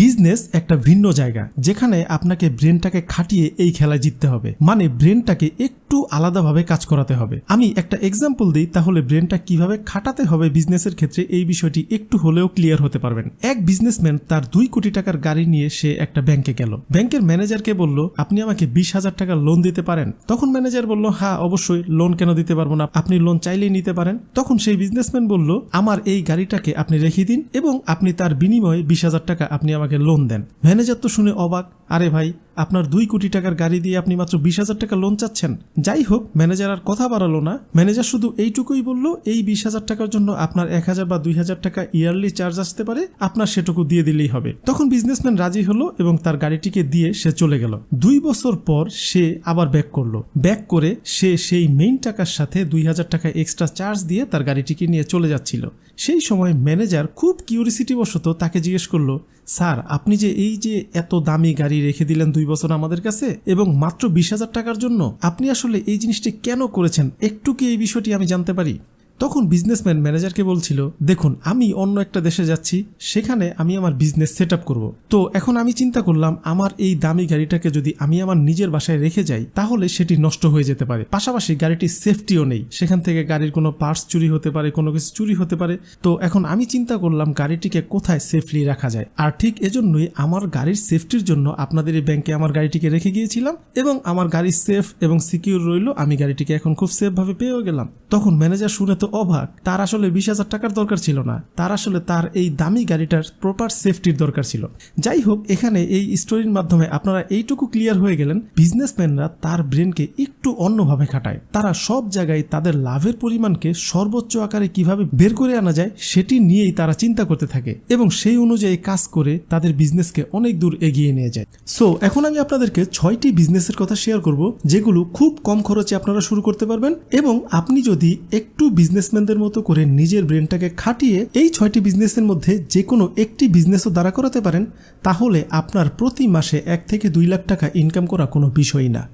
Business একটা ভিন্ন জায়গা, যেখানে আপনাকে ব্রেনটাকে খাটিয়ে এই খেলায় জিততে হবে। মানে ব্রেনটাকে একটু আলাদাভাবে কাজ করাতে হবে। আমি একটা এক্সাম্পল দিই, তাহলে ব্রেনটা কীভাবে খাটাতে হবে বিজনেসের ক্ষেত্রে এই বিষয়টি একটু হলেও ক্লিয়ার হতে পারবেন। এক বিজনেসম্যান তার দুই কোটি টাকার গাড়ি নিয়ে সে একটা ব্যাংকে গেল। ব্যাংকের ম্যানেজারকে বলল, আপনি আমাকে বিশ হাজার টাকা লোন দিতে পারেন? তখন ম্যানেজার বলল হ্যাঁ অবশ্যই লোন কেন দিতে পারব না? আপনি লোন চাইলেই নিতে পারেন। তখন সেই বিজনেসম্যান বলল, আমার এই গাড়িটাকে আপনি রেখে দিন এবং আপনি তার বিনিময়ে বিশ হাজার টাকা আপনি লোন দেন। ম্যানেজার তো শুনে অবাক। আরে ভাই, আপনার দুই কোটি টাকার গাড়ি দিয়ে আপনি মাত্র বিশ হাজার টাকা লোন চাচ্ছেন। যাই হোক ম্যানেজার আর কথা বাড়ালো না। ম্যানেজার শুধু এইটুকুই বলল, এই বিশ হাজার টাকার জন্য আপনার এক হাজার বা দুই হাজার টাকা ইয়ারলি চার্জ আসতে পারে, আপনার সেটুকু দিয়ে দিলেই হবে। তখন বিজনেসম্যান রাজি হলো এবং তার গাড়িটিকে দিয়ে সে চলে গেল। দুই বছর পর সে আবার ব্যাক করল। ব্যাক করে সে সেই মেইন টাকার সাথে দুই হাজার টাকা এক্সট্রা চার্জ দিয়ে তার গাড়িটিকে নিয়ে চলে যাচ্ছিল। সেই সময় ম্যানেজার খুব কিউরিসিটি বশত তাকে জিজ্ঞেস করল স্যার, আপনি যে এই যে এত দামি গাড়ি রেখে দিলেন দুই বছর আমাদের কাছে এবং মাত্র বিশ হাজার টাকার জন্য, আপনি আসলে এই জিনিসটি কেন করেছেন? একটু কি এই বিষয়টি আমি জানতে পারি? তখন বিজনেসম্যান ম্যানেজারকে বলছিল, দেখুন, আমি অন্য একটা দেশে যাচ্ছি, সেখানে আমি আমার বিজনেস সেট আপ করব। তো এখন আমি চিন্তা করলাম, আমার এই দামি গাড়িটাকে যদি আমি আমার নিজের বাসায় রেখে যাই, তাহলে সেটি নষ্ট হয়ে যেতে পারে। পাশাপাশি গাড়িটির সেফটিও নেই। সেখান থেকে গাড়ির কোনো পার্টস চুরি হতে পারে, কোনো কিছু চুরি হতে পারে। তো এখন আমি চিন্তা করলাম, গাড়িটিকে কোথায় সেফলি রাখা যায়? আর ঠিক এজন্যই আমার গাড়ির সেফটির জন্য আপনাদের এই ব্যাংকে আমার গাড়িটিকে রেখে গিয়েছিলাম এবং আমার গাড়ি সেফ এবং সিকিউর রইল। আমি গাড়িটিকে এখন খুব সেফভাবে পেয়েও গেলাম। তখন ম্যানেজার শুনে তো অবাক, তার আসলে বিশ হাজার টাকার দরকার ছিল না, তার আসলে তার এই দামি গাড়িটার প্রপার সেফটির দরকার ছিল। যাই হোক, এখানে এই স্টোরির মাধ্যমে আপনারা এইটুকু ক্লিয়ার হয়ে গেলেন বিজনেসম্যানরা তার ব্রেনকে একটু অন্যভাবে খাটায়। তারা সব জায়গায় তাদের লাভের পরিমাণকে সর্বোচ্চ আকারে কীভাবে বের করে আনা যায়, সেটি নিয়েই তারা চিন্তা করতে থাকে এবং সেই অনুযায়ী কাজ করে তাদের বিজনেসকে অনেক দূর এগিয়ে নিয়ে যায়। সো এখন আমি আপনাদেরকে ছয়টি বিজনেসের কথা শেয়ার করব, যেগুলো খুব কম খরচে আপনারা শুরু করতে পারবেন এবং আপনি যদি একটু বিজনেসম্যানদের মতো করে নিজের ব্রেনটাকে খাটিয়ে এই ছয়টি বিজনেসের মধ্যে যে কোনো একটি বিজনেসও দাঁড়া করাতে পারেন, তাহলে আপনার প্রতি মাসে এক থেকে দুই লাখ টাকা ইনকাম করা কোনো বিষয়ই না।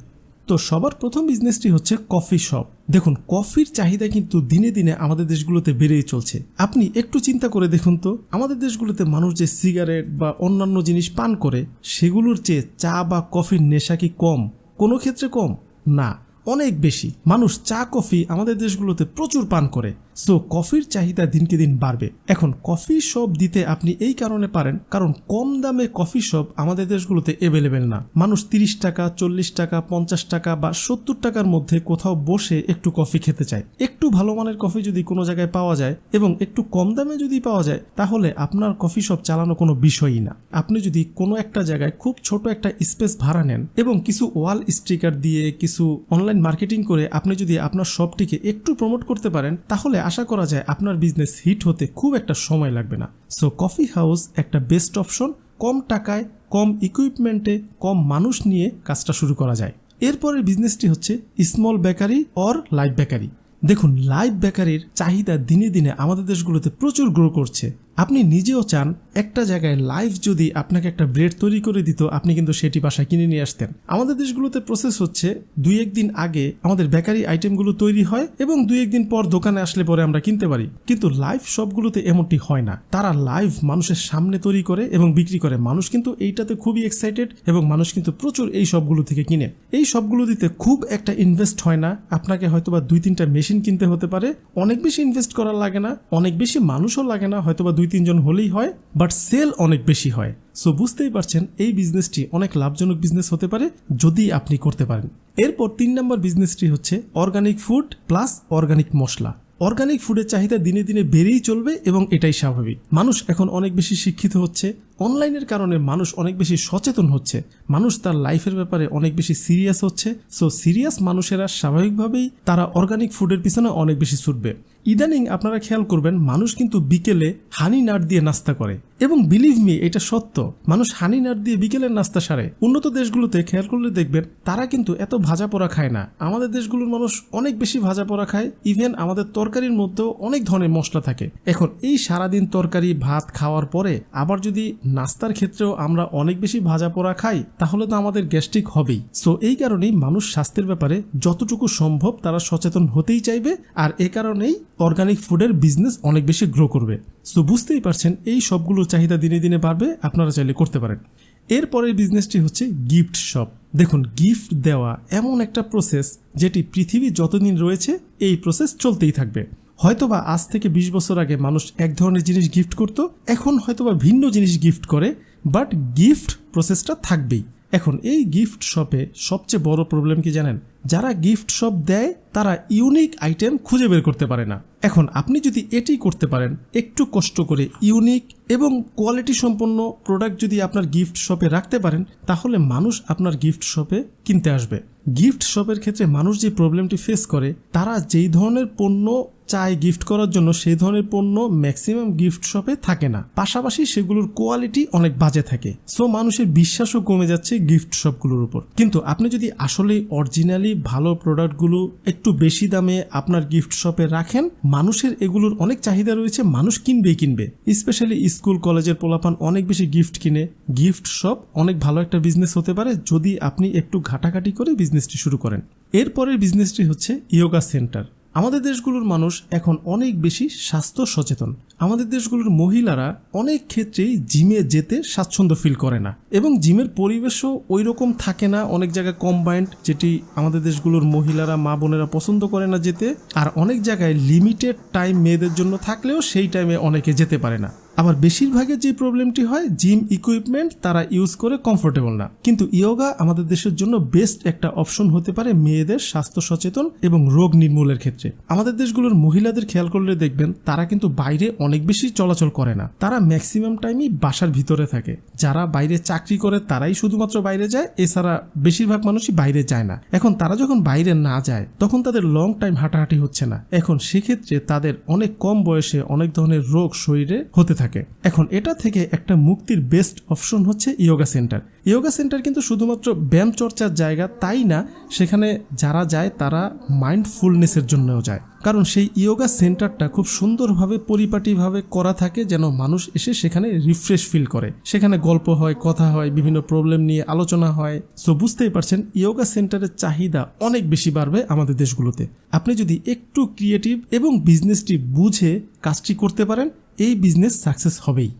তো সবার প্রথম বিজনেসটি হচ্ছে কফি শপ দেখুন কফির চাহিদা কিন্তু দিনে দিনে আমাদের দেশগুলোতে বেড়েই চলছে। আপনি একটু চিন্তা করে দেখুন তো, আমাদের দেশগুলোতে মানুষ যে সিগারেট বা অন্যান্য জিনিস পান করে, সেগুলোর চেয়ে চা বা কফির নেশা কি কম? কোনো ক্ষেত্রে কম? না। অনেক বেশি। মানুষ চা কফি আমাদের দেশগুলোতে প্রচুর পান করে। সো কফির চাহিদা দিনকে দিন বাড়বে। এখন, কফি শপ দিতে আপনি এই কারণে পারেন, কারণ কম দামে কফি শপ আমাদের দেশগুলোতে অ্যাভেলেবেল না। মানুষ তিরিশ টাকা, চল্লিশ টাকা, পঞ্চাশ টাকা বা সত্তর টাকার মধ্যে কোথাও বসে একটু কফি খেতে চায়। একটু ভালো মানের কফি যদি কোনো জায়গায় পাওয়া যায় এবং একটু কম দামে যদি পাওয়া যায়, তাহলে আপনার কফি শপ চালানো কোনো বিষয়ই না। আপনি যদি কোনো একটা জায়গায় খুব ছোট একটা স্পেস ভাড়া নেন এবং কিছু ওয়াল স্টিকার দিয়ে কিছু অনলাইন মার্কেটিং করে আপনি যদি আপনার শপটিকে একটু প্রমোট করতে পারেন, তাহলে আশা করা যায় আপনার বিজনেস হিট হতে খুব একটা সময় লাগবে না। সো কফি হাউস একটা বেস্ট অপশন কম টাকায়, কম ইকুইপমেন্টে কম মানুষ নিয়ে কাজটা শুরু করা যায়। এরপরের বিজনেসটি হচ্ছে small bakery or live bakery দেখুন লাইভ বেকারির চাহিদা দিনে দিনে আমাদের দেশগুলোতে প্রচুর গ্রো করছে। আপনি নিজেও চান একটা জায়গায় লাইফ যদি আপনাকে একটা ব্রেড তৈরি করে দিত, আপনি কিন্তু সেটি বাসায় কিনে নিয়ে আসতেন। আমাদের দেশগুলোতে প্রসেস হচ্ছে, দুই একদিন আগে আমাদের বেকারি আইটেমগুলো তৈরি হয় এবং দুই একদিন পর দোকানে আসলে পরে আমরা কিনতে পারি। কিন্তু লাইভ সবগুলোতে এমনটি হয় না। তারা লাইভ মানুষের সামনে তৈরি করে এবং বিক্রি করে। মানুষ কিন্তু এইটাতে খুবই এক্সাইটেড এবং মানুষ কিন্তু প্রচুর এই সবগুলো থেকে কিনে। এই সবগুলো দিতে খুব একটা ইনভেস্ট হয় না। আপনাকে হয়তোবা দুই তিনটা মেশিন কিনতে হতে পারে। অনেক বেশি ইনভেস্ট করার লাগে না। অনেক বেশি মানুষও লাগে না। হয়তোবা দুই তিনজন হলেই হয়। বাট সেল অনেক বেশি হয়। সো বুঝতেই পারছেন, এই বিজনেসটি অনেক লাভজনক বিজনেস হতে পারে যদি আপনি করতে পারেন। এরপর তিন নম্বর বিজনেসটি হচ্ছে অর্গানিক ফুড প্লাস অর্গানিক মশলা। অর্গানিক ফুডের চাহিদা দিনে দিনে বেড়েই চলবে এবং এটাই স্বাভাবিক। মানুষ এখন অনেক বেশি শিক্ষিত হচ্ছে অনলাইনের কারণে মানুষ অনেক বেশি সচেতন হচ্ছে। মানুষ তার লাইফের ব্যাপারে অনেক বেশি সিরিয়াস হচ্ছে। সো, সিরিয়াস মানুষেরা স্বাভাবিকভাবেই তারা অর্গানিক ফুডের পিছনে অনেক বেশি ছুটবে। ইদানিং আপনারা খেয়াল করবেন, মানুষ কিন্তু বিকেলে হানি নাট দিয়ে নাস্তা করে। এবং বিলিভ মি, এটা সত্য, মানুষ হানি নাট দিয়ে বিকেলের নাস্তা সারে। উন্নত দেশগুলোতে খেয়াল করলে দেখবেন, তারা কিন্তু এত ভাজা পোড়া খায় না। আমাদের দেশগুলোর মানুষ অনেক বেশি ভাজা পোড়া খায়। ইভেন আমাদের তরকারির মধ্যেও অনেক ধরনের মশলা থাকে। এখন এই সারাদিন তরকারি, ভাত খাওয়ার পরে আবার যদি নাস্তার ক্ষেত্রেও আমরা অনেক বেশি ভাজা পোড়া খাই, তাহলে তো আমাদের গ্যাস্ট্রিক হবেই। সো এই কারণেই মানুষ স্বাস্থ্যের ব্যাপারে যতটুকু সম্ভব তারা সচেতন হতেই চাইবে, আর এ কারণেই অর্গানিক ফুডের বিজনেস অনেক বেশি গ্রো করবে। সো বুঝতেই পারছেন, এই সবগুলো চাহিদা দিনে দিনে বাড়বে, আপনারা চাইলে করতে পারেন। এরপরের বিজনেসটি হচ্ছে গিফট শপ দেখুন গিফট দেওয়া এমন একটা প্রসেস যেটি পৃথিবী যতদিন রয়েছে, এই প্রসেস চলতেই থাকবে। হয়তোবা আজ থেকে ২০ বছর আগে মানুষ এক ধরনের জিনিস গিফট করত, এখন হয়তোবা ভিন্ন জিনিস গিফট করে বাট গিফট প্রসেসটা থাকবেই। এখন এই গিফট শপে সবচেয়ে বড় প্রবলেম কি জানেন? যারা গিফট শপ দেয়, তারা ইউনিক আইটেম খুঁজে বের করতে পারে না। এখন আপনি যদি এটি করতে পারেন, একটু কষ্ট করে ইউনিক এবং কোয়ালিটি সম্পন্ন প্রোডাক্ট যদি আপনার গিফট শপে রাখতে পারেন, তাহলে মানুষ আপনার গিফট শপে কিনতে আসবে। গিফট শপের ক্ষেত্রে মানুষ যে প্রবলেমটি ফেস করে, তারা যেই ধরনের পণ্য চায় গিফট করার জন্য, সেই ধরনের পণ্য ম্যাক্সিমাম গিফট শপে থাকে না। পাশাপাশি সেগুলোর কোয়ালিটি অনেক বাজে থাকে। সো মানুষের বিশ্বাসও কমে যাচ্ছে গিফট শপগুলোর উপর। কিন্তু আপনি যদি আসলে অরিজিনালি ভালো প্রোডাক্টগুলো একটু বেশি দামে আপনার গিফট শপে রাখেন, মানুষের এগুলোর অনেক চাহিদা রয়েছে, মানুষ কিনবে। কিনবে স্পেশালি স্কুল কলেজের পোলাপান অনেক বেশি গিফট কিনে। গিফট শপ অনেক ভালো একটা বিজনেস হতে পারে যদি আপনি একটু ঘাটাঘাটি করে বিজনেসটি শুরু করেন। এরপরের বিজনেসটি হচ্ছে ইয়োগা সেন্টার আমাদের দেশগুলোর মানুষ এখন অনেক বেশি স্বাস্থ্য সচেতন। আমাদের দেশগুলোর মহিলারা অনেক ক্ষেত্রেই জিমে যেতে স্বাচ্ছন্দ্য ফিল করে না এবং জিমের পরিবেশও ওই রকম থাকে না, অনেক জায়গায় কম্বাইন্ড যেটি আমাদের দেশগুলোর মহিলারা, মা বোনেরা পছন্দ করে না যেতে। আর অনেক জায়গায় লিমিটেড টাইম মেয়েদের জন্য থাকলেও সেই টাইমে অনেকে যেতে পারে না। আবার বেশিরভাগের যে প্রবলেমটি হয় জিম ইকুইপমেন্ট তারা ইউজ করে কমফোর্টেবল না। কিন্তু ইয়োগা আমাদের দেশের জন্য বেস্ট একটা অপশন হতে পারে মেয়েদের স্বাস্থ্য সচেতন এবং রোগ নির্মূলের ক্ষেত্রে। আমাদের দেশগুলোর মহিলাদের খেয়াল করলে দেখবেন, তারা কিন্তু বাইরে অনেক বেশি চলাচল করে না। তারা ম্যাক্সিমাম টাইমই বাসার ভিতরে থাকে। যারা বাইরে চাকরি করে, তারাই শুধুমাত্র বাইরে যায়, এছাড়া বেশিরভাগ মানুষই বাইরে যায় না। এখন তারা যখন বাইরে না যায়, তখন তাদের লং টাইম হাঁটাহাঁটি হচ্ছে না। এখন সেক্ষেত্রে তাদের অনেক কম বয়সে অনেক ধরনের রোগ শরীরে হতে থাকে। এখন এটা থেকে একটা মুক্তির বেস্ট অপশন হচ্ছে ইয়োগা সেন্টার ইয়োগা সেন্টার কিন্তু শুধুমাত্র ব্যায়াম চর্চার জায়গা তাই না, সেখানে যারা যায় তারা মাইন্ডফুলনেসের জন্যও যায়। কারণ সেই ইয়োগা সেন্টারটা খুব সুন্দরভাবে পরিপাটিভাবে করা থাকে যেন মানুষ এসে সেখানে রিফ্রেশ ফিল করে। সেখানে গল্প হয়, কথা হয়, বিভিন্ন প্রবলেম নিয়ে আলোচনা হয়। সো বুঝতেই পারছেন ইয়োগা সেন্টারের চাহিদা অনেক বেশি বাড়বে আমাদের দেশগুলোতে। আপনি যদি একটু ক্রিয়েটিভ এবং বিজনেসটি বুঝে কাজটি করতে পারেন এই বিজনেস সাকসেস হবেই।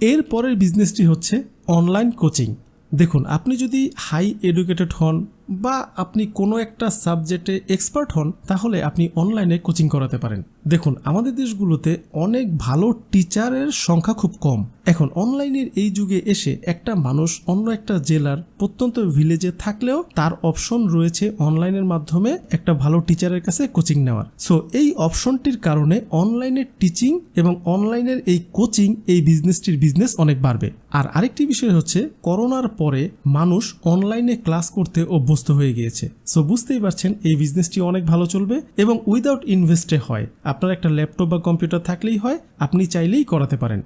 এর পরের বিজনেসটি হচ্ছে অনলাইন কোচিং দেখুন, আপনি যদি হাই এডুকেটেড হন বা আপনি কোনো একটা সাবজেক্টে এক্সপার্ট হন, তাহলে আপনি অনলাইনে কোচিং করাতে পারেন। দেখুন, আমাদের দেশগুলোতে অনেক ভালো টিচারের সংখ্যা খুব কম। এখন অনলাইনের এই যুগে এসে একটা মানুষ অন্য একটা জেলার প্রত্যন্ত ভিলেজে থাকলেও তার অপশন রয়েছে অনলাইনের মাধ্যমে একটা ভালো টিচারের কাছে কোচিং নেওয়ার। সো এই অপশনটির কারণে অনলাইনের টিচিং এবং অনলাইনের এই কোচিং এই বিজনেসটির বিজনেস অনেক বাড়বে। আর আরেকটি বিষয় হচ্ছে, করোনার পরে মানুষ অনলাইনে ক্লাস করতে অভ্যস্ত হয়ে গিয়েছে। সো বুঝতেই পারছেন, এই বিজনেসটি অনেক ভালো চলবে এবং উইদাউট ইনভেস্টে হয়। আপনার একটা ল্যাপটপ বা কম্পিউটার থাকলেই হয়, আপনি চাইলেই করাতে পারেন।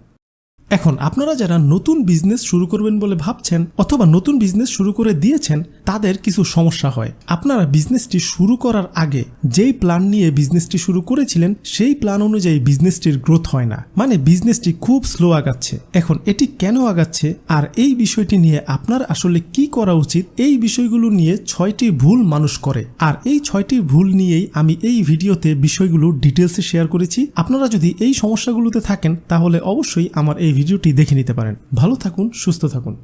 এখন, আপনারা যারা নতুন বিজনেস শুরু করবেন বলে ভাবছেন অথবা নতুন বিজনেস শুরু করে দিয়েছেন তাদের কিছু সমস্যা হয়। আপনারা বিজনেসটি শুরু করার আগে যেই প্ল্যান নিয়ে বিজনেসটি শুরু করেছিলেন, সেই প্ল্যান অনুযায়ী বিজনেসটির গ্রোথ হয় না। মানে বিজনেসটি খুব স্লো আগাচ্ছে। এখন এটি কেন আগাচ্ছে? আর এই বিষয়টি নিয়ে আপনার আসলে কি করা উচিত? এই বিষয়গুলো নিয়ে ছয়টি ভুল মানুষ করে। আর এই ছয়টি ভুল নিয়েই আমি এই ভিডিওতে বিষয়গুলো ডিটেলসে শেয়ার করেছি। আপনারা যদি এই সমস্যাগুলোতে থাকেন, তাহলে অবশ্যই আমার এই ভিডিওটি দেখে নিতে পারেন। ভালো থাকুন, সুস্থ থাকুন।